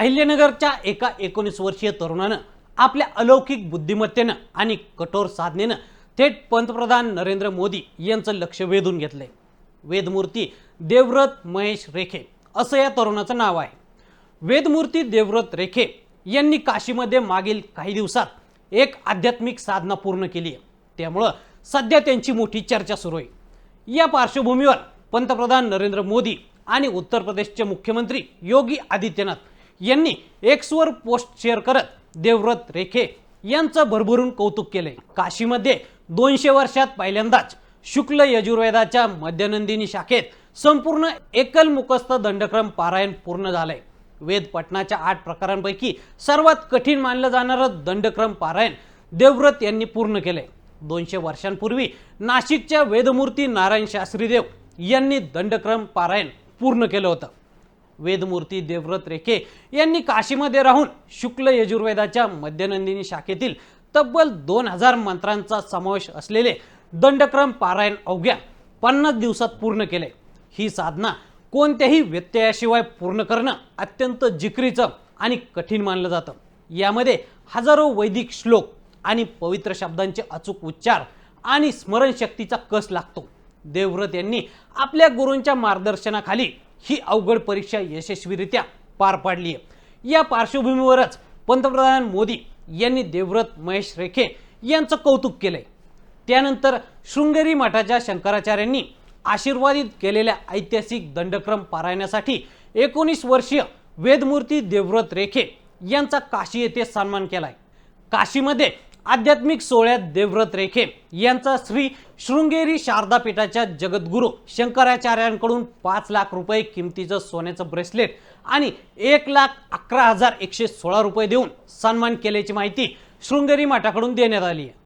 अहिल्यानगरच्या एका एकोणीस वर्षीय तरुणानं आपल्या अलौकिक बुद्धिमत्तेनं आणि कठोर साधनेनं थेट पंतप्रधान नरेंद्र मोदी यांचं लक्ष वेधून घेतलंय. वेदमूर्ती देवव्रत महेश रेखे असं या तरुणाचं नाव आहे. वेदमूर्ती देवव्रत रेखे यांनी काशीमध्ये मागील काही दिवसात एक आध्यात्मिक साधना पूर्ण केली आहे. त्यामुळं सध्या त्यांची मोठी चर्चा सुरू आहे. या पार्श्वभूमीवर पंतप्रधान नरेंद्र मोदी आणि उत्तर प्रदेशचे मुख्यमंत्री योगी आदित्यनाथ यांनी एक्सवर पोस्ट शेअर करत देवव्रत रेखे यांचं भरभरून कौतुक केलंय. काशीमध्ये दोनशे वर्षात पहिल्यांदाच शुक्ल यजुर्वेदाच्या मध्यनंदिनी शाखेत संपूर्ण एकल मुखस्थ दंडक्रम पारायण पूर्ण झालंय. वेद पठणाच्या आठ प्रकारांपैकी सर्वात कठीण मानलं जाणारं दंडक्रम पारायण देवव्रत यांनी पूर्ण केले दोनशे वर्षांपूर्वी नाशिकच्या वेदमूर्ती नारायण शास्त्रीदेव यांनी दंडक्रम पारायण पूर्ण केलं होतं. वेदमूर्ती देवव्रत रेखे यांनी काशीमध्ये राहून शुक्ल यजुर्वेदाच्या मध्यनंदिनी शाखेतील तब्बल दोन हजार मंत्रांचा समावेश असलेले दंडक्रम पारायण अवघ्या पन्नास दिवसात पूर्ण केले. ही साधना कोणत्याही व्यत्ययाशिवाय पूर्ण करणं अत्यंत जिकरीचं आणि कठीण मानलं जातं. यामध्ये हजारो वैदिक श्लोक आणि पवित्र शब्दांचे अचूक उच्चार आणि स्मरणशक्तीचा कस लागतो. देवव्रत यांनी आपल्या गुरूंच्या मार्गदर्शनाखाली ही अवघड परीक्षा यशस्वीरित्या पार पाडली आहे या पार्श्वभूमीवरच पंतप्रधान मोदी यांनी देवव्रत महेश रेखे यांचं कौतुक केलंय. त्यानंतर शृंगेरी मठाच्या शंकराचार्यांनी आशीर्वादित केलेल्या ऐतिहासिक दंडक्रम पारायण्यासाठी एकोणीस वर्षीय वेदमूर्ती देवव्रत रेखे यांचा काशी येथे सन्मान केलाय. काशीमध्ये आध्यात्मिक सोहळ्यात देवव्रत रेखे यांचा श्री शृंगेरी शारदा पीठाच्या जगद्गुरू शंकराचार्यांकडून पाच लाख रुपये किमतीचं सोन्याचं ब्रेसलेट आणि एक लाख अकरा हजार एकशे सोळा रुपये देऊन सन्मान केल्याची माहिती शृंगेरी मठाकडून देण्यात आली आहे.